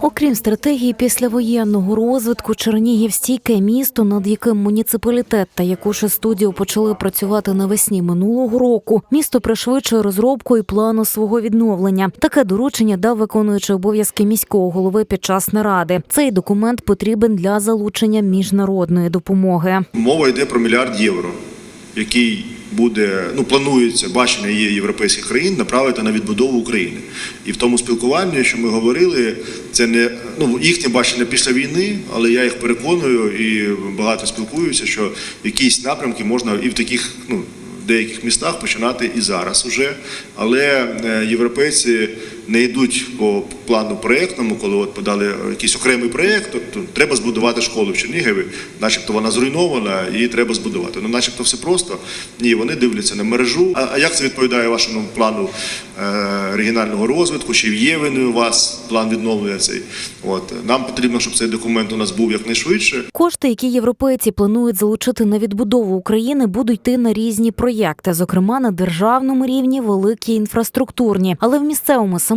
Окрім стратегії післявоєнного розвитку, Чернігів стійке місто, над яким муніципалітет та Якуша студіо почали працювати навесні минулого року. Місто пришвидшує розробку і плану свого відновлення. Таке доручення дав виконуючий обов'язки міського голови під час наради. Цей документ потрібен для залучення міжнародної допомоги. Мова йде про мільярд євро, який буде, ну планується бачення є європейських країн направити на відбудову України. І в тому спілкуванні, що ми говорили, це не ну їхнє бачення після війни, але я їх переконую і багато спілкуюся, що якісь напрямки можна і в таких, ну. В деяких містах починати і зараз уже, але е, європейці не йдуть по плану проєктному, коли от подали якийсь окремий проєкт, то треба збудувати школу в Чернігові, начебто вона зруйнована, і треба збудувати. Ну, начебто, все просто. Ні, вони дивляться на мережу. А, а як це відповідає вашому плану е, регіонального розвитку? Чи є він у вас план відновлення цей? От нам потрібно, щоб цей документ у нас був якнайшвидше. Кошти, які європейці планують залучити на відбудову України, будуть йти на різні проєкти, зокрема на державному рівні, великі інфраструктурні, але в місцевому самоврядуванні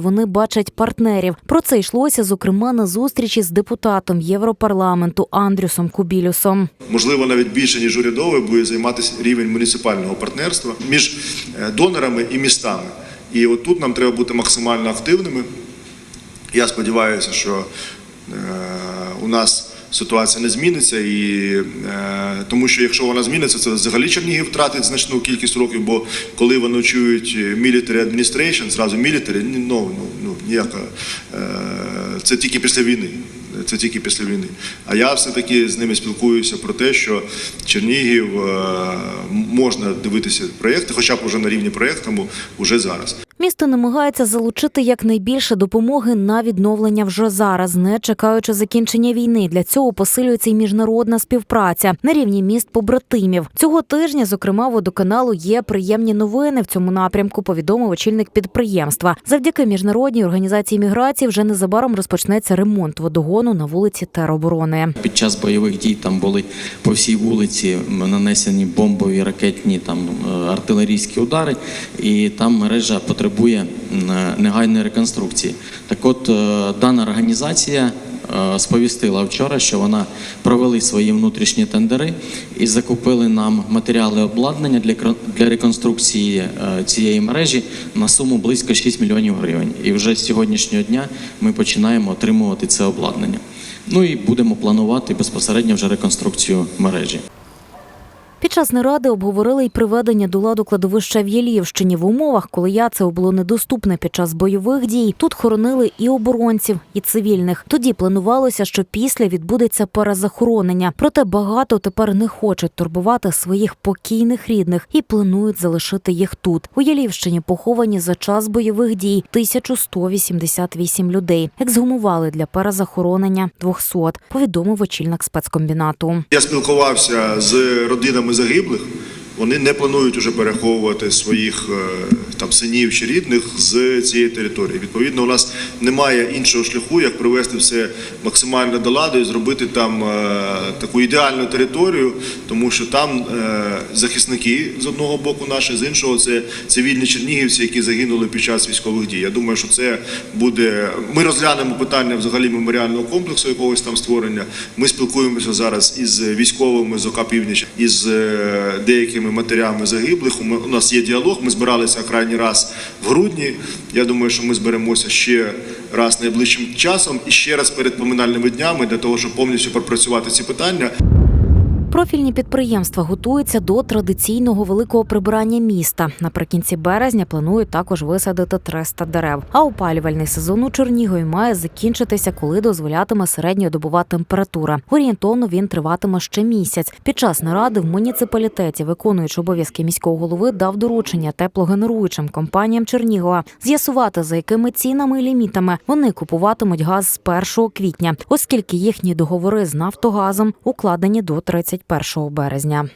вони бачать партнерів. Про це йшлося зокрема на зустрічі з депутатом Європарламенту Андрюсом Кубілюсом. можливо, навіть більше ніж урядовий, буде займатися рівень муніципального партнерства між е, донорами і містами. І от тут нам треба бути максимально активними. Я сподіваюся, що е, у нас ситуація не зміниться, і е, тому що якщо вона зміниться, це взагалі Чернігів втратить значну кількість років, бо коли вони чують military administration, зразу military, ну, ну, ну ніяка е, це тільки після війни. Це тільки після війни. А я все-таки з ними спілкуюся про те, що Чернігів е, можна дивитися проєкти, хоча б уже на рівні проєкту, вже зараз. Місто намагається залучити якнайбільше допомоги на відновлення вже зараз, не чекаючи закінчення війни. Для цього посилюється й міжнародна співпраця на рівні міст побратимів. Цього тижня, зокрема, водоканалу є приємні новини в цьому напрямку. Повідомив очільник підприємства. Завдяки міжнародній організації міграції вже незабаром розпочнеться ремонт водогону на вулиці тероборони. Під час бойових дій там були по всій вулиці нанесені бомбові ракетні там е, артилерійські удари, і там мережа потребує м, негайної реконструкції. Так от е, дана організація. е, Сповістила вчора, що вона провели свої внутрішні тендери і закупили нам матеріали обладнання для реконструкції е, цієї мережі на суму близько 6 мільйонів гривень. І вже з сьогоднішнього дня ми починаємо отримувати це обладнання. Ну і будемо планувати безпосередньо вже реконструкцію мережі. Під час наради обговорили й приведення до ладу кладовища в Єлівщині в умовах, коли яце було недоступне під час бойових дій. Тут хоронили і оборонців, і цивільних. Тоді планувалося, що після відбудеться перезахоронення. Проте багато тепер не хочуть турбувати своїх покійних рідних і планують залишити їх тут. У Єлівщині поховані за час бойових дій 1188 людей. Ексгумували для перезахоронення 200, повідомив очільник спецкомбінату. Я спілкувався з родинами загиблих. Вони не планують уже переховувати своїх е, там синів чи рідних з цієї території. Відповідно, у нас немає іншого шляху, як привести все максимально до ладу і зробити там е, таку ідеальну територію, тому що там е, захисники з одного боку наші, з іншого це цивільні чернігівці, які загинули під час військових дій. Я думаю, що це буде. Ми розглянемо питання взагалі меморіального комплексу якогось там створення. Ми спілкуємося зараз із військовими з ОК Північ, із е, деякими матерями загиблих. У нас є діалог. Ми збиралися крайній раз в грудні. Я думаю, що ми зберемося ще раз найближчим часом і ще раз перед поминальними днями для того, щоб повністю пропрацювати ці питання. Профільні підприємства готуються до традиційного великого прибирання міста. Наприкінці березня планують також висадити 300 дерев. А опалювальний сезон у Чернігові має закінчитися, коли дозволятиме середньодобова температура. Орієнтовно він триватиме ще місяць. Під час наради в муніципалітеті, виконуючи обов'язки міського голови, дав доручення теплогенеруючим компаніям Чернігова з'ясувати, за якими цінами і лімітами вони купуватимуть газ з 1 квітня, оскільки їхні договори з Нафтогазом укладені до 31 березня.